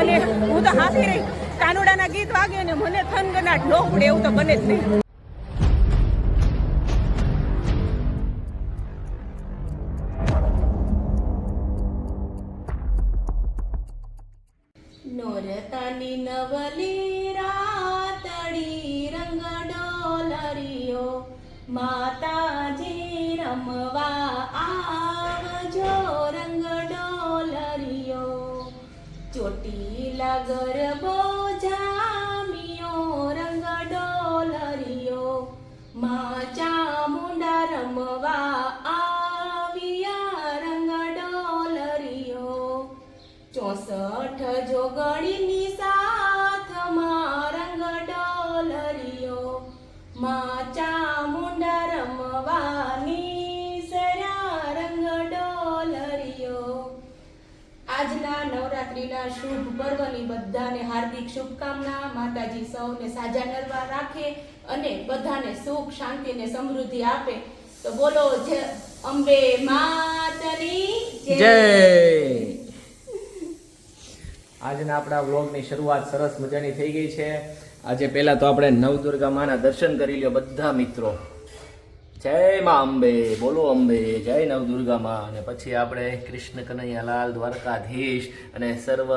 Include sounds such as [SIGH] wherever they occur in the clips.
અને હું તો હાથી રહી. કાનુડાના ગીત વાગે ને મને થનગનાટ ન ઉડે એવું તો બને જ નહીં. નોરતાની નવલી adoramos. નવરાત્રિના શુભ પર્વની બધાને હાર્દિક શુભકામના, માતાજી સૌને સાજા નરવા રાખે અને બધાને સુખ, શાંતિ અને સમૃદ્ધિ આપે. તો બોલો અંબે માતની જય. આજના આપણા વ્લોગની શરૂઆત સરસ મજાની થઈ ગઈ છે. આજે પહેલા તો આપણે નવદુર્ગા માના દર્શન કરી લ્યો બધા મિત્રો. જય મા અંબે બોલો અંબે જય નવદુર્ગામાં. અને પછી આપણે કૃષ્ણ કનૈયાલાલ દ્વારકાધીશ અને સર્વ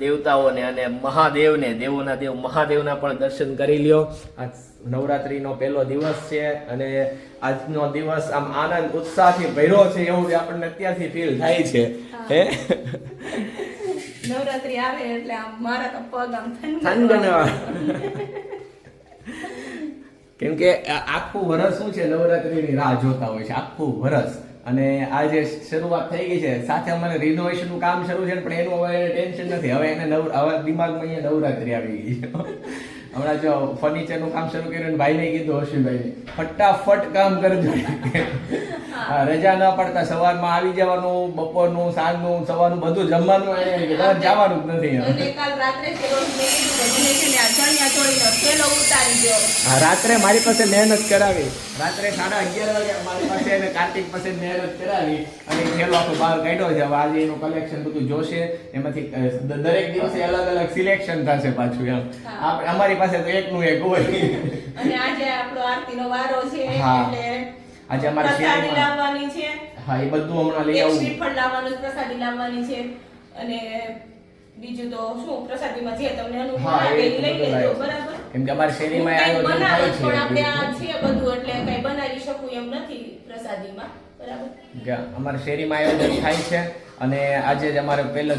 દેવતાઓને અને મહાદેવને દેવોના દેવ મહાદેવના પણ દર્શન કરી લ્યો. આ નવરાત્રીનો પહેલો દિવસ છે અને આજનો દિવસ આમ આનંદ ઉત્સાહથી ભર્યો છે એવું આપણને અત્યારથી ફીલ થાય છે. હે. નવરાત્રી આવે એટલે આમ મારા તો પગ આમ થનગનવા કેમ કે આખું વરસ શું છે? નવરાત્રીની રાહ જોતા હોય છે, આખું વરસ. અને આ જે શરૂઆત થઈ ગઈ છે, સાથે અમારે રિનોવેશનનું કામ શરૂ છે, પણ એનું હવે ટેન્શન નથી. હવે એને નવ, હવે દિમાગમાં અહીંયા નવરાત્રી આવી ગઈ છે. હમણાં જો ફર્નિચરનું કામ શરૂ કર્યું ભાઈને કીધું અશ્વિનભાઈ ફટાફટ કામ કરજો. રજા ના પડતા સવારમાં આવી જવાનું બપોરનું સાંજનું સવારનું બધું જમવાનું જવાનું જ નથી રાત્રે મારી પાસે મહેનત કરાવી. રાત્રે સાડા અગિયાર વાગે મારી પાસે અને કાર્તિક પાસે મહેનત કરાવી અને ખેલો આખો બહાર કાઢ્યો છે. આજે એનું કલેક્શન બધું જોશે. એમાંથી દરેક દિવસે અલગ અલગ સિલેક્શન થશે પાછું એમ. અમારી પાસે તો એકનું એક હોય. અને આજે આપણો આરતીનો વારો છે એટલે આજે અમારે પ્રસાદી લાવવાની છે. હા એ બધું હમણાં લઈ આવું. શ્રીફળ લાવવાનું પ્રસાદી લાવવાની છે. અને બીજું તો શું પ્રસાદીમાં જે તમને અનુકૂળ હા, લાગે એ લઈ લેજો બરાબર? કેમ કે અમારે શેરીમાં આયોજન થાય છે પણ આપણે આ છે બધું એટલે કઈ બનાવી શકું એમ નથી પ્રસાદીમાં બરાબર? અમારે શેરીમાં આયોજન થાય છે અને આજે જ અમારે પહેલો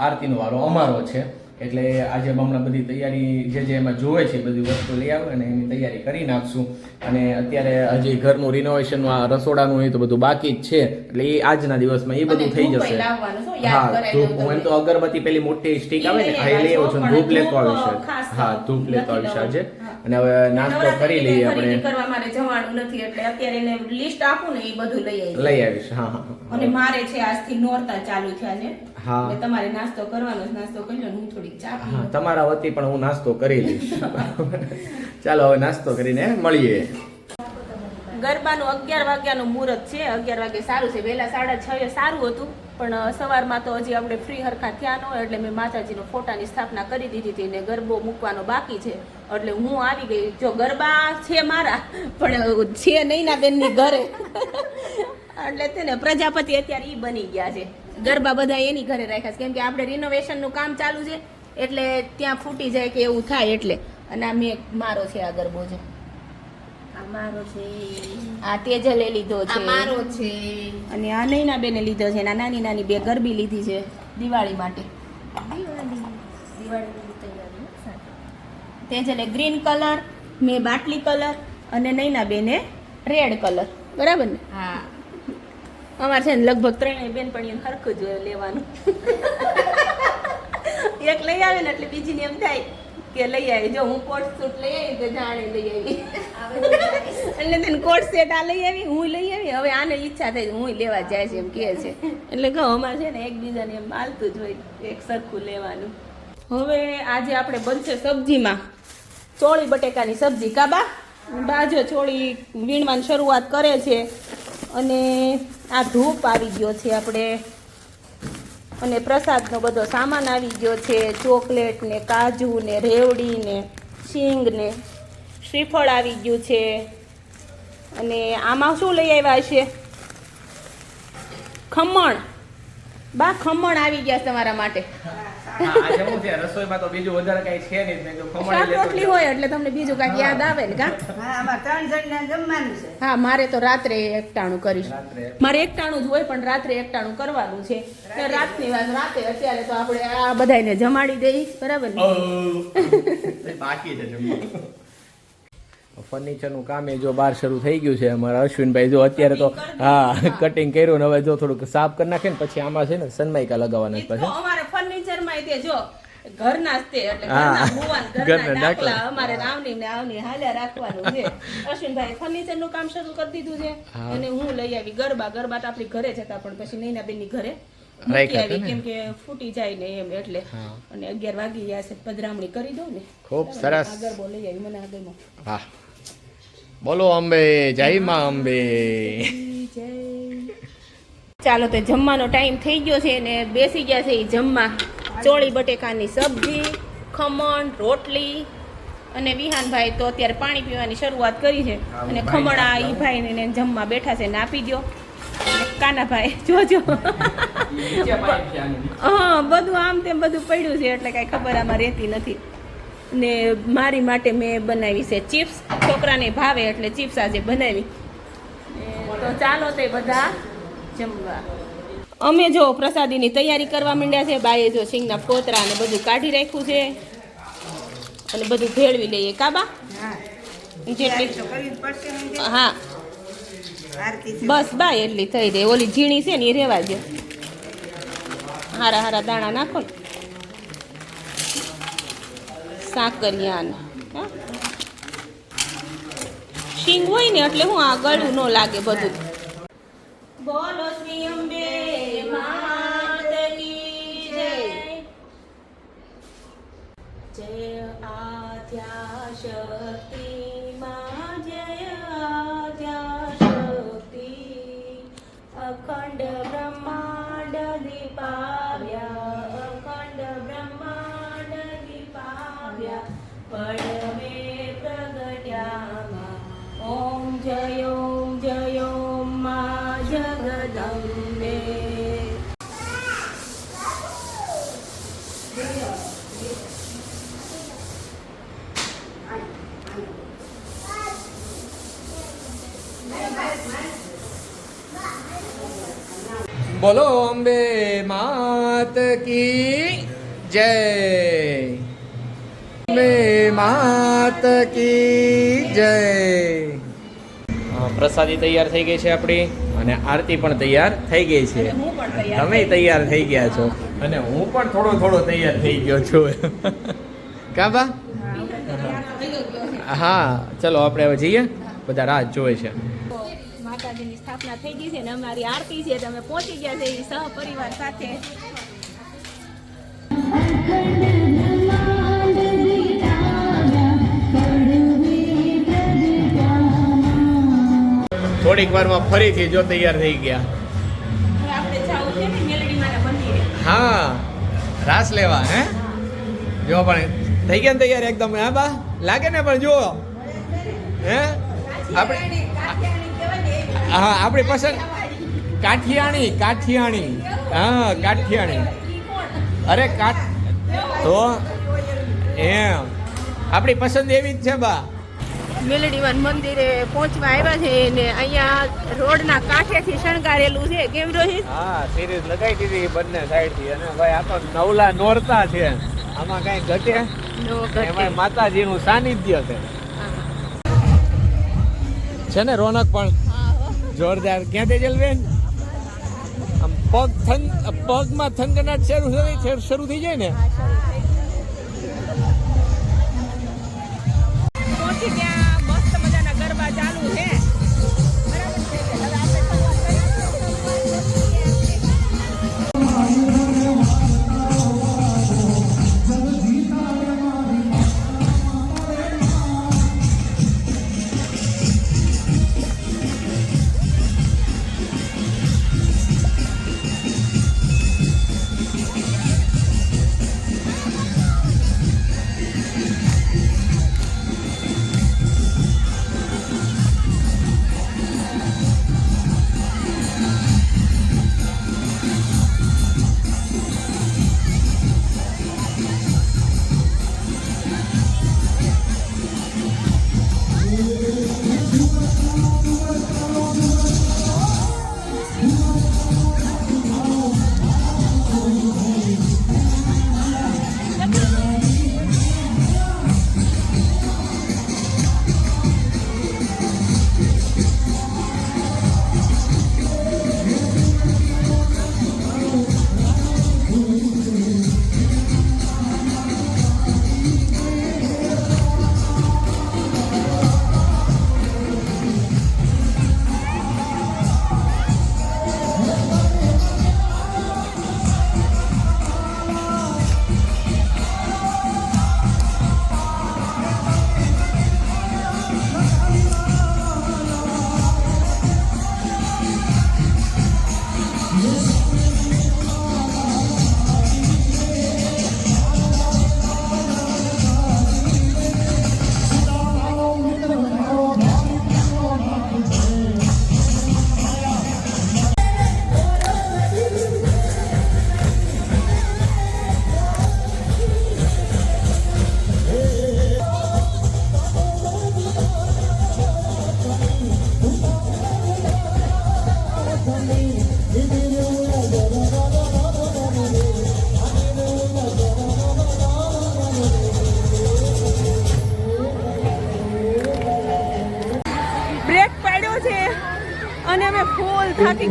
આરતીનો વારો અમારો છે. એટલે આજે હમણાં બધી તૈયારી જે જે એમાં જોવે છે બધી વસ્તુ લઈ આવે અને એની તૈયારી કરી નાખશું. અને અત્યારે હજી ઘરનું રિનોવેશનનું આ રસોડાનું એ તો બધું બાકી જ છે. એટલે એ આજના દિવસમાં એ બધું થઈ જશે. હા ધૂપ. હું એમ તો અગરબત્તી પેલી મોટી સ્ટીક આવે ને એ લઈ આવું છું ધૂપ લેતો આવીશ હા ધૂપ લેતો આવીશ આજે. અને હવે નાસ્તો કરી લઈએ આપણે. કરવા મારે જવાનું નથી એટલે અત્યારે એને લિસ્ટ આપું ને એ બધું લઈ આવીશ. લઈ આવીશ હા હા અને મારે છે આજથી નોરતા ચાલુ છે. હા. એટલે તમારે નાસ્તો કરવાનો નાસ્તો કરી લો હું થોડીક ચા પી તમારા વતી પણ હું નાસ્તો કરી લઈશ. ચાલો હવે નાસ્તો કરીને મળીએ. ગરબાનું અગિયાર વાગ્યાનું મુહૂર્ત છે. અગિયાર વાગે સારું છે. વહેલા સાડા છ એ સારું હતું પણ સવારમાં તો હજી આપણે ફ્રી હરખા થયા ન હોય એટલે મેં માતાજીનો ફોટાની સ્થાપના કરી દીધી હતી ને ગરબો મૂકવાનો બાકી છે. એટલે હું આવી ગઈ. જો ગરબા છે મારા પણ છે નૈના બેનની ઘરે. એટલે છે ને પ્રજાપતિ અત્યારે ઈ બની ગયા છે. ગરબા બધા એની ઘરે રાખ્યા છે. કેમ કે આપણે રિનોવેશનનું કામ ચાલુ છે એટલે ત્યાં ફૂટી જાય કે એવું થાય એટલે. અને આ મેં મારો છે આ ગરબો છે આ મારો છે. આ તેજલે લીધો છે. આ મારો છે. અને આ નૈના બેને લીધો છે. ના નાની નાની બે ગરબી લીધી છે દિવાળી માટે. તેજલે ગ્રીન કલર મેં બાટલી કલર અને નૈના બેને રેડ કલર. બરાબર ને? હા. અમારે છે ને લગભગ ત્રણેય બેનપણીઓ હરખું જ લેવાનું. એક લઈ આવે ને એટલે બીજીને એમ થાય કે લઈ આવી. જો હું કોટ સૂટ લઈ આવી તો જાણે લઈ આવી. એટલે તેને કોટ સેટ આ લઈ આવી હું લઈ આવી. હવે આને ઈચ્છા થઈ હું લેવા જાય છે એમ કહે છે. એટલે કહો અમારે છે ને એકબીજાને એમ માલતું જ હોય એક સરખું લેવાનું. હવે આજે આપણે બનશે સબ્જીમાં ચોળી બટેકાની સબ્જી. કાબા બાજો ચોળી વીણવાની શરૂઆત કરે છે. અને આ ધૂપ આવી ગયો છે આપણે. અને પ્રસાદનો બધો સામાન આવી ગયો છે. ચોકલેટ ને કાજુ ને રેવડી ને શીંગ ને શ્રીફળ આવી ગયું છે. અને આમાં શું લઈ આવ્યા છે? ખમણ. બા, ખમણ આવી ગયા તમારા માટે. આજે શું છે રસોઈમાં તો બીજું વધારે કઈ છે નહીં મેં ખમણ રોટલી હોય એટલે તમને બીજું કાંઈક યાદ આવે ને કા? ત્રણ જણને જમવાનું છે. હા મારે તો રાત્રે એકટાણું કરીશ. મારે એકટાણું જ હોય પણ રાત્રે એકટાણું કરવાનું છે. રાતની વાત રાતે અત્યારે તો આપણે આ બધાને જમાડી દઈશ બરાબર ને? બાકી છે જમવાનું. ફર્નિચરનું કામ એ જો બહાર શરૂ થઈ ગયું છે અમારા અશ્વિનભાઈ જો અત્યારે તો હા કટિંગ કર્યું ને હવે જો થોડુંક સાફ કરી નાખે ને પછી આમાં છે ને સનમાઈકા લગાવવાના પછી. અમારે ફર્નિચરમાં તે જો ઘરના જ તે એટલે ઘરના ભુવન, ઘરના ડાકલા. અમારે રાવની ને આવની હાલ્યા રાખવાનું છે. અશ્વિનભાઈ ફર્નિચરનું કામ શરૂ કરી દીધું છે. અને હું લઈ આવી ગરબા ગરબા તો આપણી ઘરે જતા પણ પછી નૈનાબેનની ઘરે આવી કેમ કે ફૂટી જાય ને એમ એટલે. અને અગિયાર વાગી ગયા છે પધરામણી કરી દઉં ને. ખૂબ સરસ. આ ગરબો લઈ આવી મને આગળમાં બોલો અંબે જય માં અંબે. ચાલો તો જમવાનો ટાઈમ થઈ ગયો છે ને બેસી ગયા છે એ જમવા. ચોળી બટેકાની સબ્જી ખમણ રોટલી અને વિહાનભાઈ તો અત્યારે પાણી પીવાની શરૂઆત કરી છે. અને ખમણ આ એ ભાઈને ને જમવા બેઠા છે ને આપી દો કાનાભાઈ જોજો. [LAUGHS] હા બધું આમ તેમ બધું પડ્યું છે એટલે કાંઈ ખબર આમાં રહેતી નથી. ને મારી માટે મેં બનાવી છે ચિપ્સ. છોકરાને ભાવે એટલે ચિપ્સ આજે બનાવી. તો ચાલો તે બધા જમવા. અમે જો પ્રસાદીની તૈયારી કરવા માંડ્યા છે બાએ જો સિંગના પોતરા અને બધું કાઢી રાખ્યું છે. અને બધું ભેળવી લઈએ. કાબા હા. જેટલી. હા. બસ બાય એટલી થઈ રહી ઓલી ઝીણી છે ને એ રહેવા દે હારા હારા દાણા નાખો ને. સાકરિયાને. હા? શીંગ હોય ને એટલે હું આ ગળું ન લાગે બધું. બોલો શ્રી અંબે માત જય જય. આધ્યા શક્તિ બોલો અંબે માત કી જય. અંબે માત કી જય. પ્રસાદી તૈયાર થઈ ગઈ છે આપણી અને આરતી પણ તૈયાર થઈ ગઈ છે. અને હું પણ તૈયાર તમે તૈયાર થઈ ગયા છો. અને હું પણ થોડો થોડો તૈયાર થઈ ગયો છું. કાબા હા ચલો આપણે હવે જઈએ. બધા રાહ જોવે છે. માતાજીની સ્થાપના થઈ ગઈ છે અને અમારી આરતી છે તમે પહોંચી ગયા છે એ સહપરિવાર સાથે. થોડીક વારમાં ફરીથી જો તૈયાર થઈ ગયા. હા રાસ લેવા હે? જો પણ થઈ ગયા ને તૈયાર એકદમ હા બા? લાગે ને પણ જુઓ. હે? આપણે હા આપણી પસંદ કાઠિયાણી કાઠિયાણી. હા કાઠિયાણી. અરે કાઠ તો એમ. આપણી પસંદ એવી જ છે બા. મેલડીમાન મંદિરે પહોંચવા આવ્યા છે ને અહીંયા રોડના કાંઠેથી શણગારેલું છે. કેમ રોહિત? હા સિરીઝ લગાવી દીધી બંને સાઈડથી અને ભાઈ આ તો નવલા નોરતા છે. આમાં કઈ ઘટે. એમાં માતાજીનું સાનિધ્ય છે. છે ને રોનક પણ? જોરદાર. ક્યાંથી તેજલબેન આમ પગ થન પગમાં થનગનાટ શરૂ થઈ શરૂ થઈ જાય. ને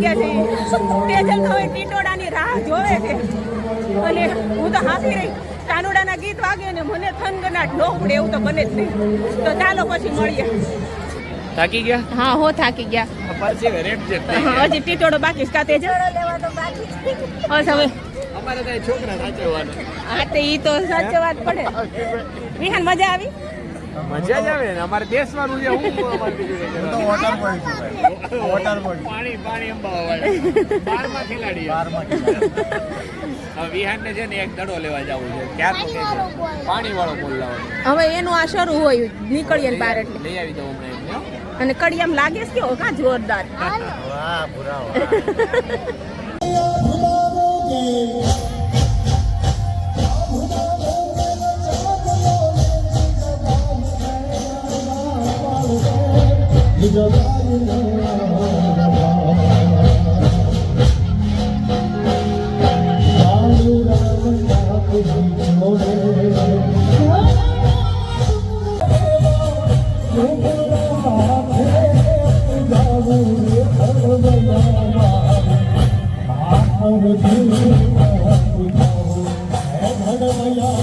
ગયા છીએ તેજલ તો હવે ટીટોડાની રાહ જોવે છે. અને હું તો હાથી રહી. કાનુડાના ગીત વાગે ને મને થનગનાટ ન ઉપડે એવું તો બને જ નહીં. તો ચાલો પછી મળીએ. થાકી ગયા? હા હો થાકી ગયા. પાછી રેટ જે હજી ટીટોડો બાકી છે. કા તેજલ બસ હવે. અમારે કઈ છોકરા સાચવવાના. હા તો ઈ તો સાચવવા જ પડે. વિહાન મજા આવી? મજા જ આવે ને. અમારે દેશમાં રૂજે હું અમારે બીજું વોટર કરવાનું. પાણી પાણી અંબાવા બારમાં ખેલાડી વિહાનને છે ને એક દડો લેવા જવું છે. ક્યાં કે પાણી વાળો બોલ. લાવવાનો હવે એનું આ શરૂ હોય નીકળીએ બહાર એટલે. લઈ આવી દઉં હમણાં. અને કડિયામ લાગે છે કેવો કા જોરદાર? love.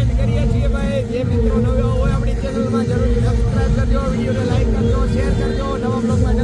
એડ કરીએ છીએ ભાઈ. જે મિત્રો નવો હોય, આપણી ચેનલમાં જરૂર સબસ્ક્રાઈબ કરજો, વિડીયોને લાઈક કરજો શેર કરજો, નવા બ્લોગમાં